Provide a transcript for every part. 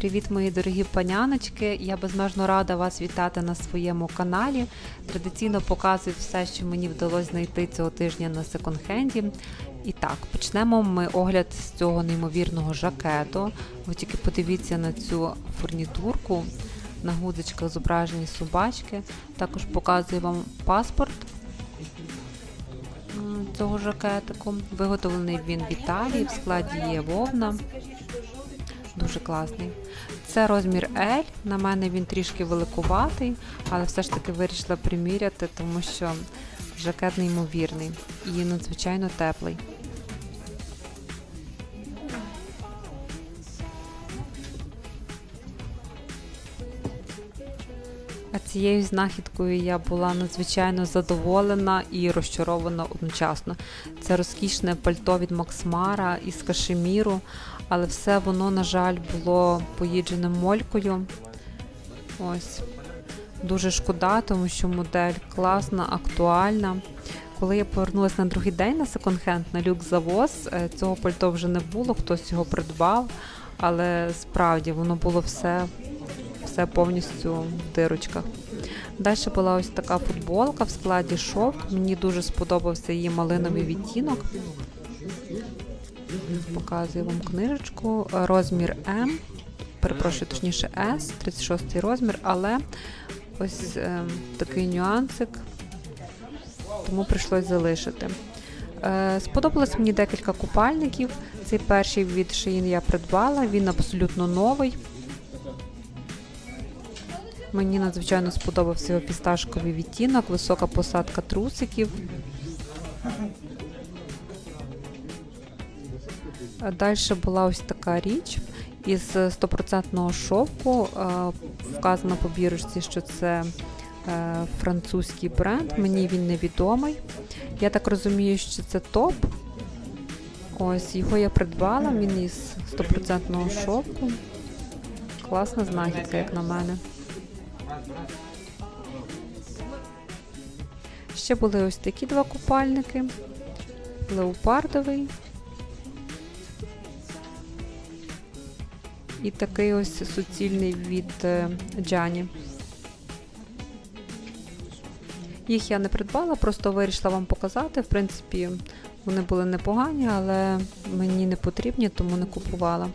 Привіт, мої дорогі паняночки! Я безмежно рада вас вітати на своєму каналі. Традиційно показую все, що мені вдалося знайти цього тижня на секонд-хенді. І так, почнемо ми огляд з цього неймовірного жакету. Ви тільки подивіться на цю фурнітурку. На гудзичках зображені собачки. Також показую вам паспорт цього жакетику. Виготовлений він в Італії, в складі є вовна. Дуже класний. Це розмір L. На мене він трішки великуватий, але все ж таки вирішила приміряти, тому що жакет неймовірний і надзвичайно теплий. А цією знахідкою я була надзвичайно задоволена і розчарована одночасно. Це розкішне пальто від Максмара із кашеміру, але все воно, на жаль, було поїджене молькою. Ось. Дуже шкода, тому що модель класна, актуальна. Коли я повернулася на другий день на секонд-хенд на люк завоз, е, цього пальто вже не було, хтось його придбав, але справді воно було все, все повністю в дирочках. Далі була ось така футболка в складі шовк. Мені дуже сподобався її малиновий відтінок. Показую вам книжечку. Розмір М, перепрошую, точніше S, 36 розмір, але ось е, такий нюансик, тому прийшлось залишити. Е, сподобалось мені декілька купальників. Цей перший від Shein я придбала, він абсолютно новий. Мені надзвичайно сподобався його фісташковий відтінок, висока посадка трусиків. Далі була ось така річ із 100% шовку. Е, Вказано по бірочці, що це е, французький бренд. Мені він невідомий. Я так розумію, що це топ. Ось його я придбала. Він із 100% шовку. Класна знахідка, як на мене. Ще були ось такі два купальники. Леопардовий. І такий ось суцільний від е, Джані. Їх я не придбала, просто вирішила вам показати. В принципі, вони були непогані, але мені не потрібні, тому не купувала.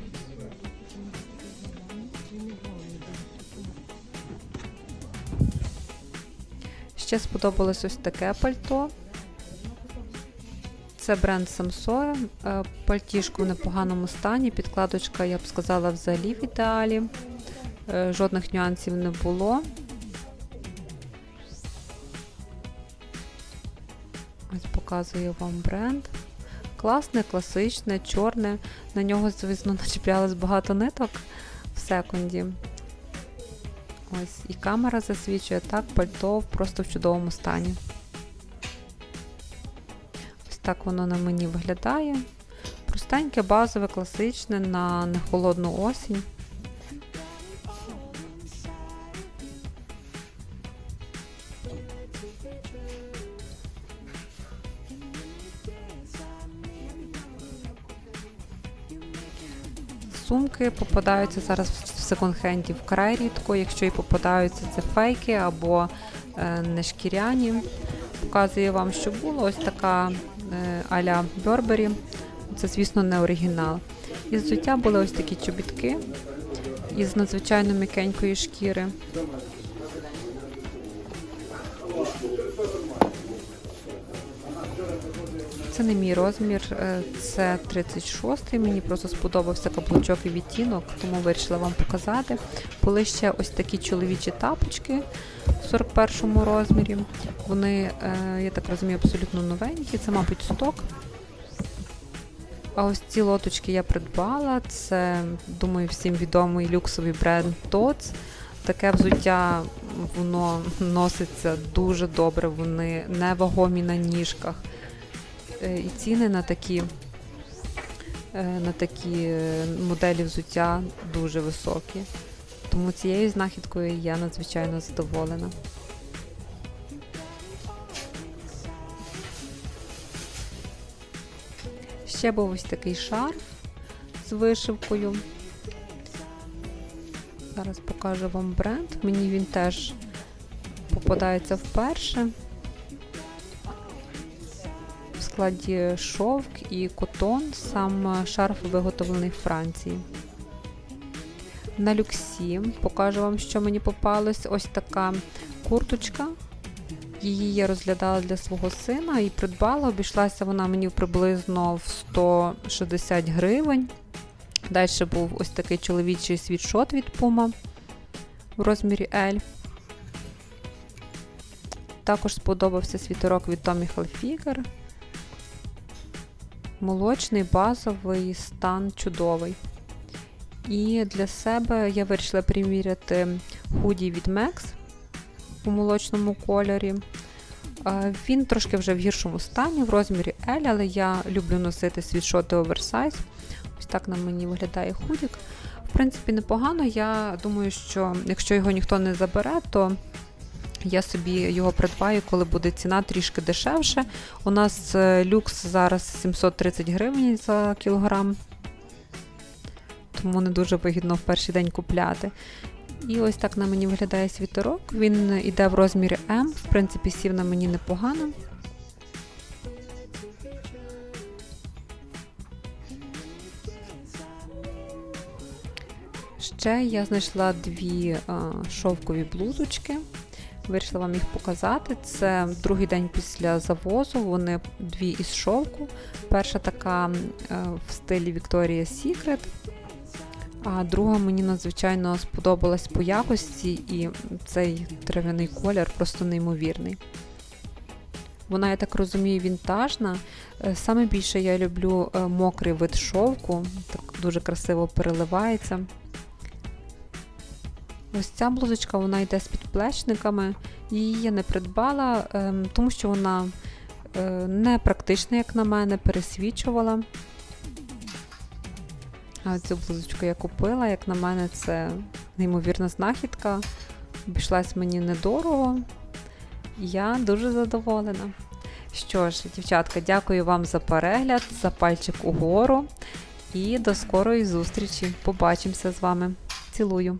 Ще сподобалось ось таке пальто. Це бренд Samsoi. Е, Пальтішко в непоганому стані. Підкладочка, я б сказала, взагалі в ідеалі. Е, Жодних нюансів не було. Ось показую вам бренд. Класне, класичне, чорне. На нього, звісно, начіплялось багато ниток в секунді. Ось і камера засвічує так, пальто просто в чудовому стані. Ось так воно на мені виглядає. Простеньке, базове, класичне на нехолодну осінь. Сумки попадаються зараз секонд-хенді вкрай рідко. Якщо і попадаються, це фейки або е, нешкіряні. Показую вам, що було ось така е, а-ля Burberry. Це, звісно, не оригінал. Із взуття були ось такі чобітки із надзвичайно м'якенької шкіри. Це не мій розмір, е, це 36-й. Мені просто сподобався каблучок і відтінок, тому вирішила вам показати. Були ще ось такі чоловічі тапочки в 41-му розмірі. Вони, е, я так розумію, абсолютно новенькі. Це, мабуть, сток. А ось ці лоточки я придбала. Це, думаю, всім відомий люксовий бренд TOTS. Таке взуття воно носиться дуже добре, вони невагомі на ніжках. Е, І ціни на такі, е, на такі е, моделі взуття дуже високі. Тому цією знахідкою я надзвичайно задоволена. Ще був ось такий шарф з вишивкою. Зараз покажу вам бренд. Мені він теж попадається вперше. Складі шовк і котон, сам шарф виготовлений в Франції. На люксі покажу вам, що мені попалось. Ось така курточка. Її я розглядала для свого сина і придбала. Обійшлася вона мені приблизно в 160 гривень. Далі був ось такий чоловічий світшот від Puma в розмірі L. Також сподобався світерок від Tommy Hilfiger. Молочний, базовий стан чудовий. І для себе я вирішила приміряти худі від Max у молочному кольорі. Е, Він трошки вже в гіршому стані, в розмірі L, але я люблю носити світшоти оверсайз. Ось так на мені виглядає худік. В принципі, непогано. Я думаю, що якщо його ніхто не забере, то я собі його придбаю, коли буде ціна трішки дешевше. У нас е, люкс зараз 730 гривень за кілограм, тому не дуже вигідно в перший день купляти. І ось так на мені виглядає світерок. Він йде в розмірі М, в принципі, сів на мені непогано. Ще я знайшла дві а, шовкові блузочки. Вирішила вам їх показати. Це другий день після завозу. Вони дві із шовку. Перша така е, в стилі Victoria's Secret, а друга мені надзвичайно сподобалась по якості, і цей трав'яний колір просто неймовірний. Вона, я так розумію, вінтажна. Е, Саме більше я люблю е, мокрий вид шовку, так дуже красиво переливається. Ось ця блузочка вона йде з підплечниками. Її я не придбала, ем, тому що вона е, не практична, як на мене, пересвічувала. А цю блузочку я купила, як на мене, це неймовірна знахідка. Обійшлась мені недорого. Я дуже задоволена. Що ж, дівчатка, дякую вам за перегляд, за пальчик угору і до скорої зустрічі. Побачимося з вами. Цілую!